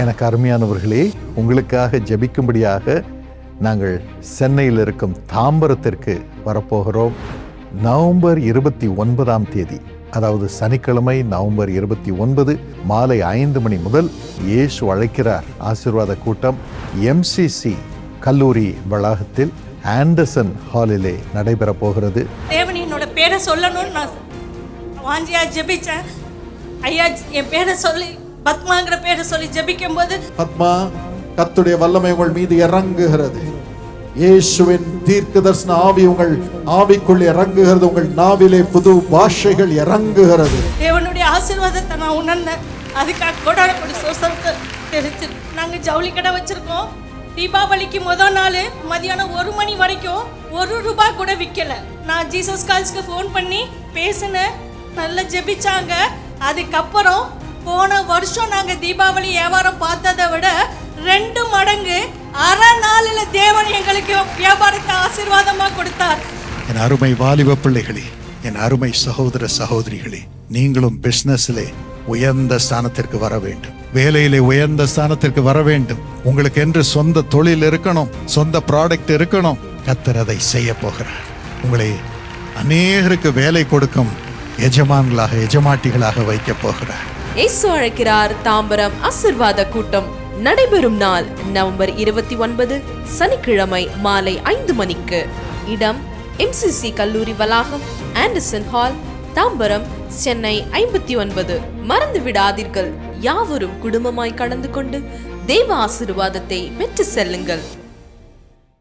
எனக்கு அருமையானவர்களே உங்களுக்காக ஜெபிக்கும்படியாக நாங்கள் சென்னையில் இருக்கும் தாம்பரத்திற்கு வரப்போகிறோம். நவம்பர் இருபத்தி ஒன்பதாம் தேதி அதாவது சனிக்கிழமை நவம்பர் இருபத்தி ஒன்பது மாலை ஐந்து மணி முதல் இயேசு அழைக்கிறார். ஆசிர்வாத கூட்டம் எம்சிசி கல்லூரி வளாகத்தில் ஆண்டர்சன் ஹாலிலே நடைபெறப் போகிறது. தேவன் என்னோட பேரை சொல்லணும்னு நான் வாஞ்சியா ஜெபிச்சேன். ஐயா என் பேரை சொல்லி பத்மாங்கிற பேரை சொல்லி ஜெபிக்கும் போது பத்மா கத்துடைய வல்லமை உங்கள் மீது இறங்குகிறது. இயேசுவின் தீர்க்க தரிசன ஆவி உங்கள் ஆவிக்குள் இறங்குகிறது. உங்கள் நாவிலே புது பாஷைகள் இறங்குகிறது. தேவனுடைய ஆசீர்வாதத்தை நான் உணர்ந்தேன். அதுக்காக கொடாட கொடி சோசத்தை தெரிஞ்சு நாங்கள் ஜவுளி கடை வச்சிருக்கோம். தீபாவளிக்கு முதல் நாள் மதியானம் ஒரு மணி வரைக்கும் ஒரு ரூபாய் கூட விற்கல நான் ஜீசஸ் கால்ஸ்க்கு ஃபோன் பண்ணி பேசினேன். நல்லா ஜெபிச்சாங்க. அதுக்கப்புறம் போன வருஷம் நாங்கள் தீபாவளி வியாபாரம் பார்த்ததை விட ரெண்டு மடங்கு அரை நாளில் தேவன் எங்களுக்கு வியாபாரத்தை ஆசீர்வாதமா கொடுத்தார். என் அருமை வாலிப பிள்ளைகளே என் அருமை சகோதர சகோதரிகளே நீங்களும் பிசினஸ்லே உயர்ந்த ஸ்தானத்திற்கு வர வேண்டும். வேலையிலே உயர்ந்த ஸ்தானத்திற்கு வர வேண்டும். உங்களுக்கு என்று சொந்த தொழில் இருக்கணும் சொந்த ப்ராடக்ட் இருக்கணும். கத்தர் அதை செய்ய போகிறார். உங்களை அநேகருக்கு வேலை கொடுக்கும் எஜமான்களாக எஜமாட்டிகளாக வைக்கப் போகிறார். இயேசு அழைக்கிறார் தாம்பரம் ஆசிர்வாத கூட்டம். நடைபெறும் நாள் நவம்பர் இருபத்தி ஒன்பது சனிக்கிழமை மாலை ஐந்து மணிக்கு. இடம் எம்சிசி கல்லூரி வளாகம் ஆண்டர்சன் ஹால் தாம்பரம் சென்னை ஐம்பத்தி ஒன்பது. மறந்து விடாதீர்கள் யாவரும் குடும்பமாய் கலந்து கொண்டு தேவ ஆசிர்வாதத்தை பெற்று செல்லுங்கள்.